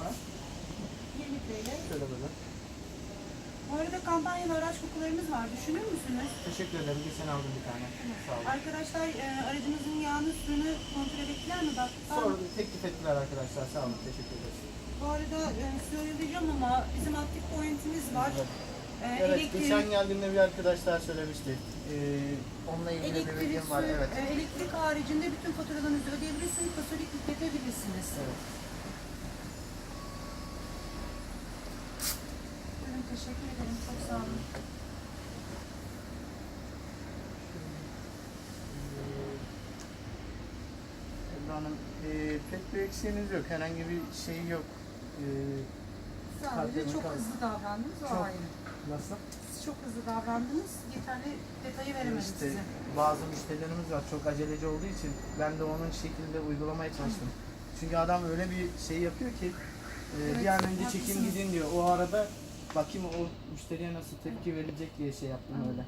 var. 20 TL. Şöyle. Bu arada kampanyalı araç kokularımız var. Düşünür müsünüz? Teşekkür ederim. Geçen aldım bir tane. Sağ olun. Arkadaşlar e, aracınızın yağını suyunu kontrol ettiler mi? Bak, ben... Sonra teklif ettiler arkadaşlar. Sağ olun. Teşekkür ederiz. Bu arada e, söyleyeceğim ama bizim aktif pointimiz var. Evet. Ee, evet, elektrik, geçen geldiğimde bir arkadaşlar söylemişti. Ee, onunla ilgili bir bilgim var. Evet. E, elektrik haricinde bütün faturalarınızı ödeyebilirsiniz. Fasolik yükletebilirsiniz. Teşekkür ederim. Çok sağ olun. Ebru Hanım, ee, pek bir eksiğiniz yok. Herhangi bir şey yok. Ee, Sadece çok kaldı. hızlı davrandınız. O Çok- ayrı. nasıl? Siz çok hızlı davrandınız. Yeterli detayı veremedim İşte size. bazı müşterilerimiz var çok aceleci olduğu için ben de onun şekilde uygulamaya çalıştım. Çünkü adam öyle bir şey yapıyor ki e, Evet, bir an önce çekin haklısınız. gidin diyor. O arada bakayım o müşteriye nasıl tepki verecek diye şey yaptım öyle.